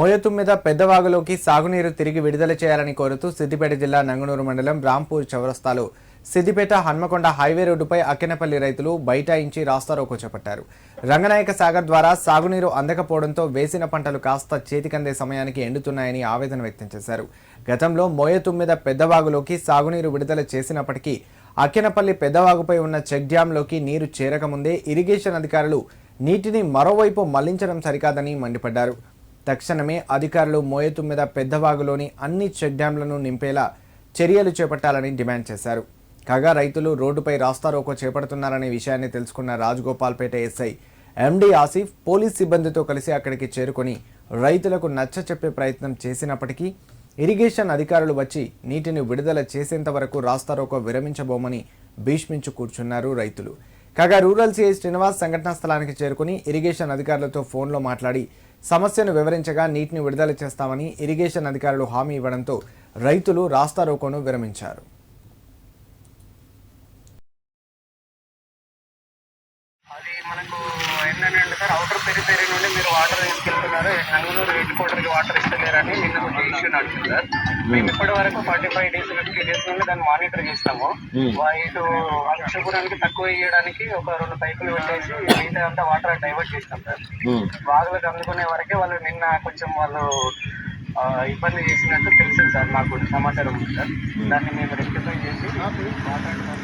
మోయతుమ్మిద పెద్దవాగులోకి సాగునీరు తిరిగి విడుదల చేయాలని కోరుతూ సిద్దిపేట జిల్లా నంగనూరు మండలం రాంపూర్ చౌరస్తాలో సిద్దిపేట హన్మకొండ హైవే రోడ్డుపై అక్కినపల్లి రైతులు బైఠాయించి రాస్తారోకో చేపట్టారు. రంగనాయక సాగర్ ద్వారా సాగునీరు అందకపోవడంతో వేసిన పంటలు కాస్త చేతికందే సమయానికి ఎండుతున్నాయని ఆవేదన వ్యక్తం చేశారు. గతంలో మోయతుమ్మిద పెద్దవాగులోకి సాగునీరు విడుదల చేసినప్పటికీ అక్కినపల్లి పెద్దవాగుపై ఉన్న చెక్ డ్యాంలోకి నీరు చేరకముందే ఇరిగేషన్ అధికారులు నీటిని మరోవైపు మళ్ళించడం సరికాదని మండిపడ్డారు. తక్షణమే అధికారులు మోయతుమ్మిద పెద్దవాగులోని అన్ని చెక్ డ్యాంలను నింపేలా చర్యలు చేపట్టాలని డిమాండ్ చేశారు. కాగా రైతులు రోడ్డుపై రాస్తారోకో చేపడుతున్నారనే విషయాన్ని తెలుసుకున్న Rajagopalpet SI MD Asif police సిబ్బందితో కలిసి అక్కడికి చేరుకొని రైతులకు నచ్చ చెప్పే ప్రయత్నం చేసినప్పటికీ ఇరిగేషన్ అధికారులు వచ్చి నీటిని విడుదల చేసేంత వరకు రాస్తారోకో విరమించబోమని భీష్మించు కూర్చున్నారు రైతులు. కాగా రూరల్ సిఐ శ్రీనివాస్ సంఘటనా స్థలానికి చేరుకుని ఇరిగేషన్ అధికారులతో ఫోన్లో మాట్లాడి సమస్యను వివరించగా నీటిని విడుదల చేస్తామని ఇరిగేషన్ అధికారులు హామీ ఇవ్వడంతో రైతులు రాస్తారోకోను విరమించారు. అది మనకు ఏంటంటే సార్ అవుటర్ పెరిఫెరీ నుండి మీరు వాటర్ తీసుకెళ్తున్నారు. నంగునూరు హెడ్ క్వార్టర్ వాటర్ ఇస్తలేరని నిన్న ఒక ఇష్యూ నడుస్తుంది సార్. ఇప్పటి వరకు forty five days fifty days నుండి దాన్ని మానిటర్ చేస్తాము. ఇటు వంశపురానికి తక్కువ ఇవ్వడానికి ఒక రెండు పైపులు పెట్టేసి మిగతా అంతా వాటర్ డైవర్ట్ చేస్తాం సార్. బాగులకు అందుకునే వరకే వాళ్ళు నిన్న కొంచెం వాళ్ళు ఇబ్బంది చేసినట్టు తెలిసింది సార్ నాకు సమాచారం ఉంది సార్ దాన్ని మేము రెక్టిఫై చేసి మాట్లాడుతాం